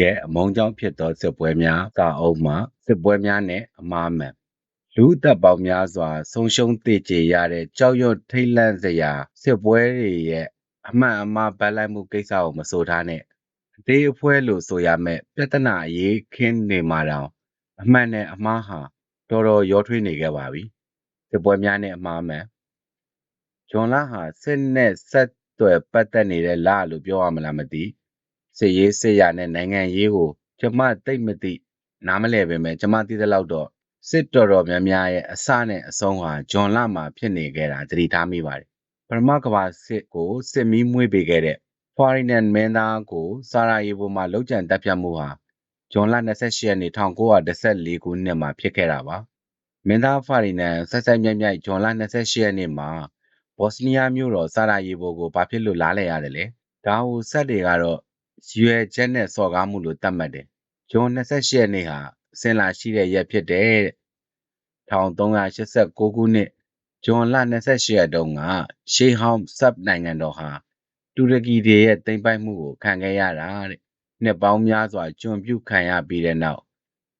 ရဲ့အမုန်းကြောင့်ဖြစ်သောစစ်ပွဲများစာအုပ်မှစစ်ပွဲများနဲ့အမှားမှန်လူအသက်ပေါင်းများစွာ ဆုံးရှုံးသေကျေရတဲ့ကြောက်ရွံ့ထိတ်လန့်စရာစစ်ပွဲတွေရဲ့အမှန်အမှားဗတ်လိုက်မှုကိစ္စကိုမဆိုထားနဲ့အသေးအဖွဲလို့ဆိုရမယ်ပြဿနာအရေးခင်းနေမှာတောင်အမှန်နဲ့အမှားဟာတော်တော်ရောထွေးနေခဲ့ပါပြီစစ်ပွဲများနဲ့အမှားမှန်ဂျွန်လာဟာစစ်နဲ့ဆက်သွယ်ပတ်သက်နေတဲ့လလို့ပြောရမလားမသိ စစ်ရေးစစ်ရနဲ့နိုင်ငံရေးကို ကျမသိမသိ နားမလဲပဲမဲ့ ကျမသိသလောက်တော့ စစ်တော်တော်များများရဲ့ အစနဲ့အဆုံးဟာဂျွန်လာမှာ ဖြစ်နေခဲ့တာ သတိထားမိပါတယ် ပထမကမ္ဘာစစ်ကို စစ်မီးမွေးပေးခဲ့တဲ့ Ferdinand မင်းသားကို စာရာယေဗိုမှာ လုံခြံတပ်ဖြတ်မှုဟာဂျွန်လ28ရက်နေ့1914ခုနှစ်မှာ ဖြစ်ခဲ့တာပါ မင်းသားဖာရီနန်ဆက်ဆက်မြိုက်မြိုက်ဂျွန်လ28ရက်နေ့မှာ ဘော့စနီးယားမြို့တော် စာရာယေဗိုကို ဘာဖြစ်လို့ လားလဲရတယ်လေဒါဟိုဆက်တွေကတော့ ရွယ်ချက်နဲ့စော်ကားမှုလို့သတ်မှတ်တယ်ဂျွန်28ရက်နေ့ဟာစင်လာရှိတဲ့ရက်ဖြစ်တယ်တဲ့1389ခုနှစ်ဂျွန်လ28ရက်တုန်းကရှေးဟောင်းဆပ်နိုင်ငံတော်ဟာတူရကီတွေရဲ့သိမ်းပိုက်မှုကိုခံခဲ့ရတာတဲ့နှစ်ပေါင်းများစွာကျွန်ပြုခံရပြီးတဲ့နောက်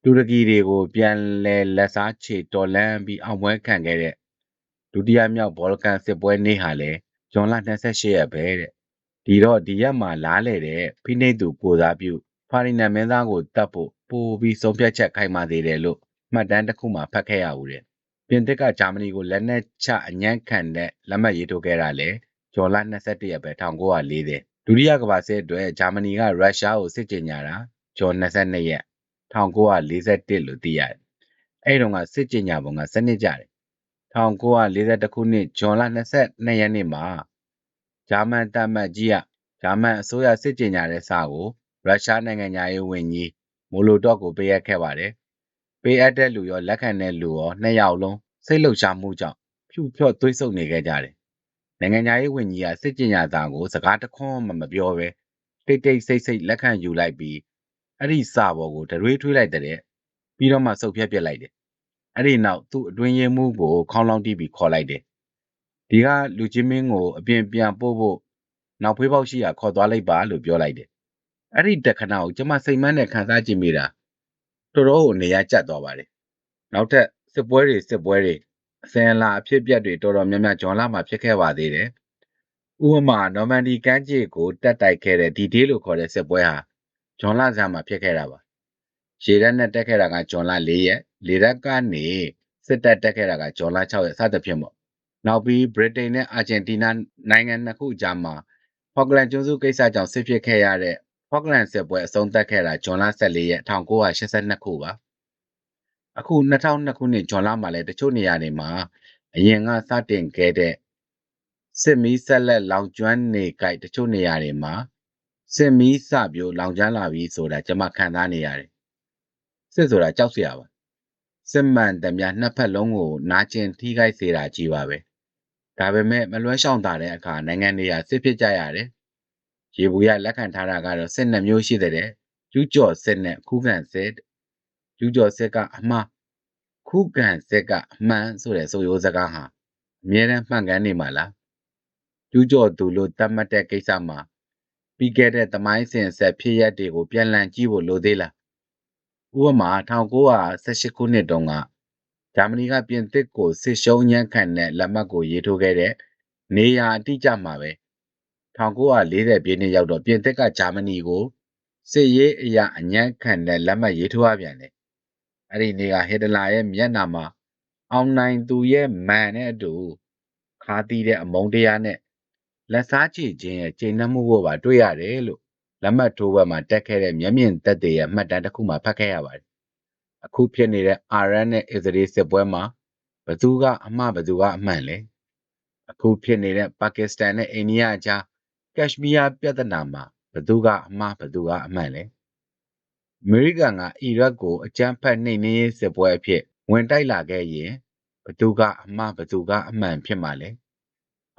တူရကီတွေကိုပြန်လည်လက်စားချေတော်လှန်ပြီးအောင်ပွဲခံခဲ့တဲ့ဒုတိယမြောက်ဘောလကန်စစ်ပွဲနေ့ဟာလည်းဂျွန်လ28ရက်ပဲတဲ့ ဒီတော့ဒီရက်မှာလားလေတဲ့ဖိနှိပ်သူကိုစားပြုဖာရီနန်မင်းသားကိုတတ်ဖို့ပို့ပြီးဆုံးဖြတ်ချက်ခိုင်မာသေးတယ်လို့မှတ်တမ်းတစ်ခုမှဖတ်ခဲ့ရဦးတယ်ပြင်သစ်ကဂျာမနီကိုလက်နက်ချအညံ့ခံတဲ့လက်မှတ်ရေးထိုးခဲ့တာလေဂျွန်လ22ရက်ပဲ1940ဒုတိယကမ္ဘာစစ်အတွက်ဂျာမနီကရုရှားကိုစစ်ကြေညာတာဂျွန်22ရက်1941လို့သိရတယ်အဲ့တုန်းကစစ်ကြေညာပုံကစနစ်ကြတယ်1941ခုနှစ်ဂျွန်လ22ရက်နေ့မှာ ဂျာမန်တပ်မတ်ကြီးက ဂျာမန်အစိုးရ စစ်ကြေညာတဲ့စာကို ရုရှားနိုင်ငံသားရေးဝန်ကြီးမိုလိုတော့ကို ပေးအပ်ခဲ့ပါတယ် ပေးအပ်တဲ့လူရော လက်ခံတဲ့လူရော နှစ်ယောက်လုံး စိတ်လှုပ်ရှားမှုကြောင့် ဖြူဖြော့ သွေးဆုံနေခဲ့ကြတယ် နိုင်ငံသားရေးဝန်ကြီးက စစ်ကြေညာစာကို စကားတခွန်းမှ မပြောဘဲ တိတ်တိတ်ဆိတ်ဆိတ် လက်ခံယူလိုက်ပြီး အဲ့ဒီစာပေါ်ကိုတရွေးထွေးလိုက်တဲ့ပြီးတော့မှ စုပ်ဖြတ်ပြစ်လိုက်တယ် အဲ့ဒီနောက် သူ့အတွင်းရေးမှုကို ခေါင်းလောင်းတီးပြီး ခေါ်လိုက်တယ် ဒီကလူချင်းမင်းကိုအပြင်ပြန်ပို့ဖို့နောက်ဖေးပေါက်ရှိရာခေါ်သွားလိုက်ပါလို့ပြောလိုက်တယ်အဲ့ဒီတခဏကိုကျမစိတ်မန်းနဲ့ခံစားကြည့်မိတာတော်တော်ကိုနေရာကျသွားပါတယ်နောက်ထပ်စစ်ပွဲတွေစစ်ပွဲတွေအစင်အလာအဖြစ်ပြက်တွေတော်တော်များများဂျွန်လာမှာဖြစ်ခဲ့ပါသေးတယ်ဥပမာနော်မန်ဒီကမ်းခြေကိုတက်တိုက်ခဲ့တဲ့ဒီဒေးလို့ခေါ်တဲ့စစ်ပွဲဟာဂျွန်လာဆန်မှာဖြစ်ခဲ့တာပါရေတပ်နဲ့တက်ခဲ့တာကဂျွန်လာ၄ရက်လေတပ်ကနေစစ်တပ်တက်ခဲ့တာကဂျွန်လာ6ရက်စသဖြင့်ပေါ့ နောက်ပြီး ဗြိတိန်နဲ့ အာဂျင်တီးနားနိုင်ငံ နှစ်ခုကြားမှာ ဖော့ကလန်ကျွန်းစုကိစ္စကြောင့်ဆစ်ဖြစ်ခဲ့ရတဲ့ ဖော့ကလန်စစ်ပွဲ အဆုံးသတ်ခဲ့တာဂျွန်လ14ရက်1982ခုပါ အခု2002ခုနှစ်ဂျွန်လမှာလည်း တချို့နေရာတွေမှာ အရင်က စတင်ခဲ့တဲ့ စစ်မီးဆက်လက် လောင်ကျွမ်းနေကြတချို့နေရာတွေမှာ စစ်မီးစပြိုလောင်ကျွမ်းလာပြီဆိုတာ ကျွန်မခံစားနေရတယ် စစ်ဆိုတာ ကြောက်စရာပါ စစ်မှန်တမျှ နှစ်ဖက်လုံးကို နာကျင်ထိခိုက်စေတာကြီးပါပဲ ဒါပေမဲ့မလွှဲရှောင်တာတဲ့အခါနိုင်ငံတွေကစစ်ဖြစ်ကြရတယ်ရေဘူးရလက်ခံထားတာကတော့စစ်နှစ်မျိုးရှိတဲ့ကျူးကျော်စစ်နဲ့ခုခံစစ်ကျူးကျော်စစ်ကအမှားခုခံစစ်ကအမှန်ဆိုတဲ့ဆိုရိုးစကားဟာအမြဲတမ်းမှန်ကန်နေမှာလားကျူးကျော်သူလို့သတ်မှတ်တဲ့ကိစ္စမှာပြီးခဲ့တဲ့သမိုင်းစဉ်ဆက်ဖြစ်ရက်တွေကိုပြန်လည်ကြည့်ဖို့လိုသေးလားဥပမာ1918ခုနှစ်တုန်းက ဂျာမနီကပြင်သစ်ကိုစစ်ရှုံးညံ့ခံတဲ့လက်မှတ်ကိုရေးထိုးခဲ့တဲ့နေရာအတိအကျမှာပဲ1940ပြည့်နှစ်ရောက်တော့ပြင်သစ်ကဂျာမနီကိုစစ်ရေးအရာအညံ့ခံတဲ့လက်မှတ်ရေးထိုးရပြန်တယ်။အဲ့ဒီနေ့ကဟစ်တလာရဲ့မျက်နှာမှာအောင်နိုင်သူရဲ့မန်နဲ့အတူခါတီးတဲ့အမုန်းတရားနဲ့လက်စားချေခြင်းရဲ့ကျင့်နှမှုကိုပါတွေ့ရတယ်လို့လက်မှတ်ထိုးဘက်မှာတက်ခဲ့တဲ့မျက်မြင်သက်သေရဲ့မှတ်တမ်းတစ်ခုမှဖတ်ခဲ့ရပါတယ်။ အခုဖြစ်နေတဲ့ အာရန်နဲ့ အစ္စရေးစစ်ပွဲမှာဘသူကအမှားဘသူကအမှန်လဲ။အခုဖြစ်နေတဲ့ ပါကစ္စတန်နဲ့ အိန္ဒိယအကြား ကက်ရှမီးယားပြဿနာမှာဘသူကအမှားဘသူကအမှန်လဲ အမေရိကန်က အီရတ်ကို အကြမ်းဖက်နှိမ်နင်းရေးစစ်ပွဲအဖြစ် ဝင်တိုက်လာခဲ့ရင်ဘသူကအမှားဘသူကအမှန် ဖြစ်မှာလဲ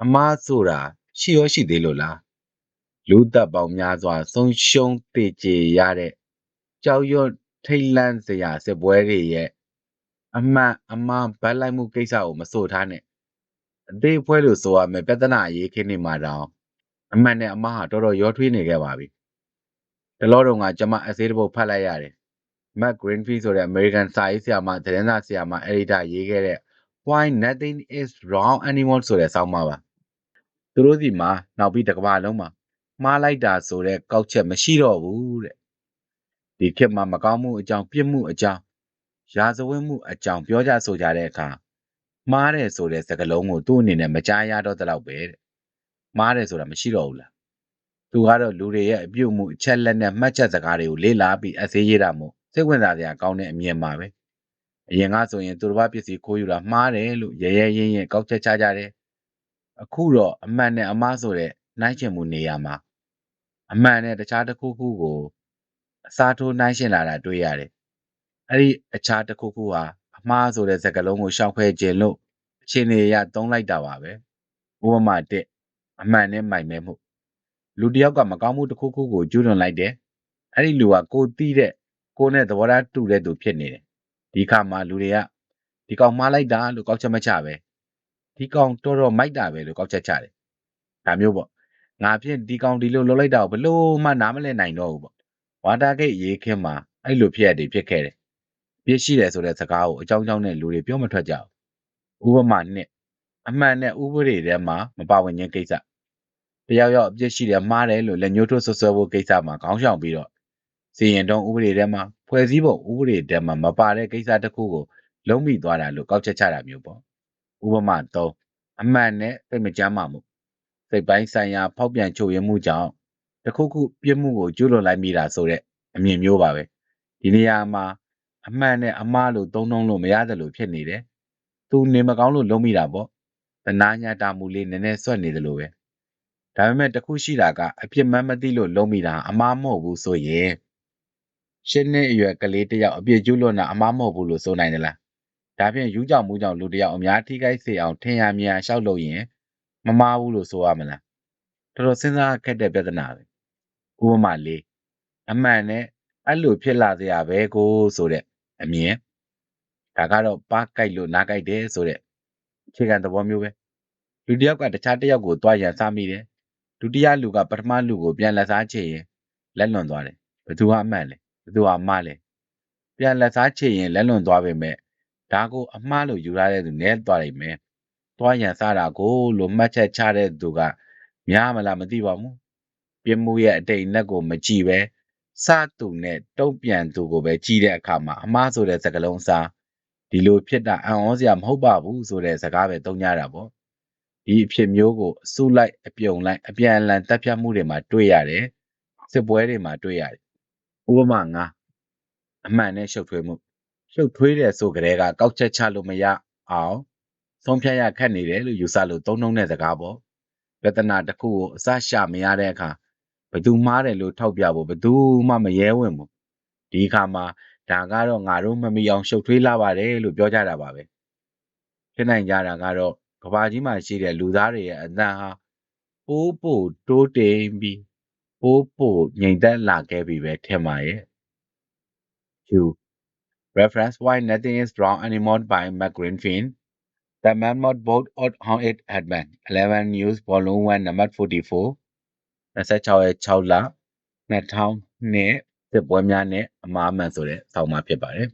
အမှားဆိုတာ ရှိရောရှိသေးလို့လား လူသက်ပေါင်းများစွာ ဆုံးရှုံးပေကျေရတဲ့ ကြောက်ရွံ့ ထိတ်လန့်စရာစစ်ပွဲတွေရဲ့အမှန်အမှားဗတ်လိုက်မှုကိစ္စကိုမဆိုထားနဲ့အသေးဖွဲလို့ဆိုရမယ်ပြဿနာအရေးခင်းနေမှာတောင်အမှန်နဲ့အမှားဟာတော်တော်ရောထွေးနေခဲ့ပါပြီတလောတုန်းကကျွန်မ essay တစ်ပုဒ်ဖတ်လိုက်ရတယ် Matt Greenfield ဆိုတဲ့ American စာရေးဆရာမသတင်းစာဆရာမ editor ရေးခဲ့တဲ့ Why Nothing is Wrong Anymore ဆိုတဲ့ဆောင်းပါးပါသူတို့စီမှာနောက်ပြီးတစ်ကမ္ဘာလုံးမှာမှားလိုက်တာဆိုတဲ့ကောက်ချက်မရှိတော့ဘူးတဲ့ ဒီခေတ်မှာမကောင်းမှုအကြောင်းပြစ်မှုအကြောင်းရာဇဝတ်မှုအကြောင်းပြောကြဆိုကြတဲ့အခါမှားတယ်ဆိုတဲ့စကားလုံးကိုသူ့အနေနဲ့မကြားရတော့တဲ့လောက်ပဲတဲ့မှားတယ်ဆိုတာမရှိတော့ဘူးလားသူကတော့လူတွေရဲ့အပြုတ်မှုအချက်လက်နဲ့မှတ်ချက်စကားတွေကိုလေ့လာပြီးအသေးရတာမို့စိတ်ဝင်စားစရာကောင်းတဲ့အမြင်ပါပဲအရင်ကဆိုရင်သူတစ်ပါးပစ္စည်းခိုးယူတာမှားတယ်လို့ရဲရဲရင်းရင်ကောက်ချက်ချကြတယ်အခုတော့အမှန်နဲ့အမှားဆိုတဲ့နိုင်ချင်မှုနေရာမှာအမှန်နဲ့တခြားတစ်ခုခုကို အစားထိုးနိုင်ရှင်လာတာတွေ့ရတယ်အဲ့ဒီအခြားတစ်ခုခုဟာအမှားဆိုတဲ့စကားလုံးကိုရှောင်ဖယ်ခြင်းလို့အချိန်နေရသုံးလိုက်တာပါပဲဥပမာတစ်အမှန်နဲ့မိုင်မဲမှုလူတစ်ယောက်ကမကောင်းမှုတစ်ခုခုကိုကျူးလွန်လိုက်တယ်အဲ့ဒီလူကကိုတီးတဲ့ကိုနဲ့သဘောထားတူတဲ့သူဖြစ်နေတယ်ဒီခါမှာလူတွေကဒီကောင်မှားလိုက်တာလို့ကောက်ချက်မချပဲဒီကောင်တော်တော်မိုက်တာပဲလို့ကောက်ချက်ချတယ်ဒါမျိုးပေါ့ငါဖြင့်ဒီကောင်ဒီလိုလုပ်လိုက်တာကိုဘလို့မှနားမလည်နိုင်တော့ဘူးပေါ့ ဝါတာဂိတ်ရေးခင်းမှာအဲ့လိုဖြစ်ရတဲ့ဖြစ်ခဲ့တယ်ပြစ်ရှိတယ်ဆိုတဲ့စကားကိုအကြောင်းကြောင်းနဲ့လူတွေပြောမထွက်ကြဘူးဥပမာနှစ်အမှန်နဲ့ဥပဒေထဲမှာမပါဝင်ခြင်းကိစ္စတယောက်ယောက်အပြစ်ရှိတယ်မှားတယ်လို့လက်ညှိုးထိုးဆွဆွဲဖို့ကိစ္စမှာခေါင်းရှောင်ပြီးတော့စီရင်တုံးဥပဒေထဲမှာဖွဲ့စည်းပုံဥပဒေထဲမှာမပါတဲ့ကိစ္စတစ်ခုကိုလုံးမိသွားတာလို့ကောက်ချက်ချတာမျိုးပေါ့ဥပမာ3အမှန်နဲ့သိမကြမ်းမှမှုစိတ်ပိုင်းဆိုင်ရာဖောက်ပြန်ချုပ်ရမှုကြောင့် တစ်ခုခုပြစ်မှုကိုကျူးလွန်လိုက်မိတာဆိုတဲ့အမြင်မျိုးပါပဲဒီနေရာမှာအမှန်နဲ့အမှားလို့သုံးနှုံးလို့မရတယ်လို့ဖြစ်နေတယ်သူနေမကောင်းလို့လုံးမိတာပေါ့တနာညာတာမှုလေးနည်းနည်းဆွတ်နေတယ်လို့ပဲဒါပေမဲ့တခုရှိတာကအပြစ်မှန်းမသိလို့လုံးမိတာအမှားမဟုတ်ဘူးဆိုရင်ရှင်းနှစ်အရွယ်ကလေးတယောက်အပြစ်ကျူးလွန်တာအမှားမဟုတ်ဘူးလို့ဆိုနိုင်တယ်လားဒါဖြင့်ယူကြောင်မှုကြောင့်လူတယောက်အများထိခိုက်စေအောင်ထင်ရမြင်ရရှောက်လို့ရင်မမားဘူးလို့ဆိုရမလားတော်တော်စဉ်းစားခက်တဲ့ပြဿနာပဲ ဥပမာလေးအမှန်နဲ့ အဲ့လိုဖြစ်လာစရာပဲကိုဆိုတဲ့ အမြင်ဒါကတော့ ပါကြိုက်လို့ နားကြိုက်တယ်ဆိုတဲ့ အခြေခံသဘောမျိုးပဲ လူတစ်ယောက်က တခြားတစ်ယောက်ကိုတွားရန်စားမိတယ် ဒုတိယလူက ပထမလူကို ပြန်လက်စားချေရင် လက်လွန်သွားတယ် ဘယ်သူကအမှန်လဲ ဘယ်သူကအမှားလဲ ပြန်လက်စားချေရင် လက်လွန်သွားပေမဲ့ဒါကို အမှားလို့ ယူရတဲ့သူနဲ့သွားနိုင်မယ်တွားရန်စားတာကိုလို့ မှတ်ချက်ချတဲ့သူက များမလား မသိပါဘူး ပြင်းမှုရဲ့အတိတ်နဲ့ကိုမကြည့်ပဲစသူနဲ့တုံ့ပြန်သူကိုပဲကြည့်တဲ့အခါမှာအမှားဆိုတဲ့စကားလုံးစားဒီလိုဖြစ်တာအံ့ဩစရာမဟုတ်ပါဘူးဆိုတဲ့စကားပဲသုံးကြတာပေါ့ဒီအဖြစ်မျိုးကိုအစုလိုက်အပြုံလိုက်အပြန်အလှန်တပ်ဖြတ်မှုတွေမှာတွေ့ရတယ်စစ်ပွဲတွေမှာတွေ့ရတယ်ဥပမာငါအမှန်နဲ့ရှုပ်ထွေးမှုရှုပ်ထွေးတဲ့ဆိုကြတဲ့ကကောက်ချက်ချလို့မရအောင်ဆုံးဖြတ်ရခက်နေတယ်လို့ယူဆလို့သုံးနှုံးတဲ့စကားပေါ့ပြဿနာတစ်ခုကိုအစရှာမရတဲ့အခါ ဘသူမှားတယ်လို့ထောက်ပြဖို့ဘသူမှမရဲဝင်ဘူးဒီအခါမှာဒါကတော့ငါတို့မမီအောင်ရှုပ်ထွေးလာပါတယ်လို့ပြောကြတာပါပဲဖြစ်နိုင်ကြတာကတော့ကဘာကြီးမှာရှိတဲ့လူသားတွေရဲ့အသံဟာပိုးပို့တိုးတိမ်ပြီးပိုးပို့ငြိမ်သက်လာခဲ့ပြီပဲထင်ပါရဲ့ Q reference why nothing is wrong anymore by Matt Greenfield The Mammoth Boat out how it had been 11 News Volume 1 number 44 26ရဲ့6လ2000နှစ်စစ်ပွဲများနဲ့အမားမှန်ဆိုတဲ့ဆောင်းပါဖြစ်ပါတယ်